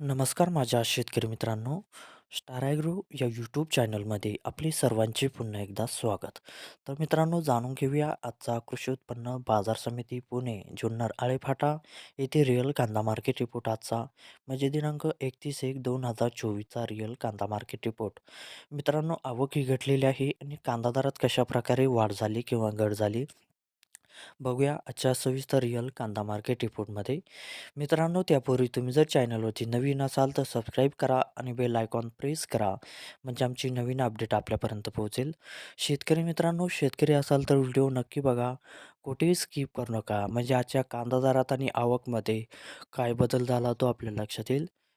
नमस्कार माझ्या शेतकरी मित्रांनो. स्टार ॲग्रो या यूट्यूब चॅनलमध्ये आपले सर्वांचे पुन्हा एकदा स्वागत. तर मित्रांनो जाणून घेऊया आजचा कृषी उत्पन्न बाजार समिती पुणे जुन्नर आळेफाटा येथे रिअल कांदा मार्केट रिपोर्ट आजचा. म्हणजे दिनांक एकतीस एक दोन हजार चोवीसचा रिअल कांदा मार्केट रिपोर्ट मित्रांनो आवक ही घटलेली आहे आणि कांदा दरात कशा प्रकारे वाढ झाली किंवा घट झाली? बघूया आजच्या सविस्तर रिअल कांदा मार्केट रिपोर्टमध्ये. मित्रांनो त्यापूर्वी तुम्ही जर चॅनलवरती नवीन असाल तर सबस्क्राईब करा आणि बेल आयकॉन प्रेस करा म्हणजे आमची नवीन अपडेट आपल्यापर्यंत पोहोचेल. शेतकरी मित्रांनो शेतकरी असाल तर व्हिडिओ नक्की बघा. कुठेही स्किप करू नका म्हणजे आजच्या कांदा दरात आणि आवकमध्ये काय बदल झाला तो आपल्या लक्षात येईल.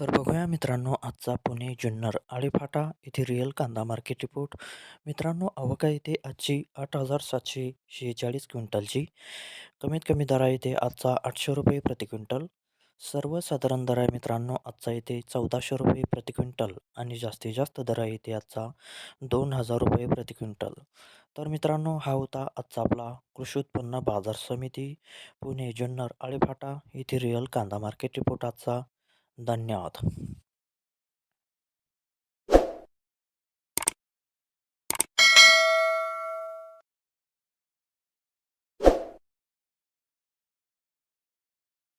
तर बघूया मित्रांनो आजचा पुणे जुन्नर आळेफाटा येथे रिअल कांदा मार्केट रिपोर्ट मित्रांनो अवका आहे इथे आजची आठ हजार सातशे शेहेचाळीस क्विंटलची. कमीत कमी दर आहे इथे आजचा आठशे रुपये प्रति क्विंटल. सर्वसाधारण दर आहे मित्रांनो आजचा इथे चौदाशे रुपये प्रति क्विंटल आणि जास्तीत जास्त दर आहे इथे आजचा दोन हजार रुपये प्रति क्विंटल. तर मित्रांनो हा होता आजचा आपला कृषी उत्पन्न बाजार समिती. पुणे जुन्नर आळेफाटा येथे रिअल कांदा मार्केट रिपोर्ट आजचा. धन्यवाद.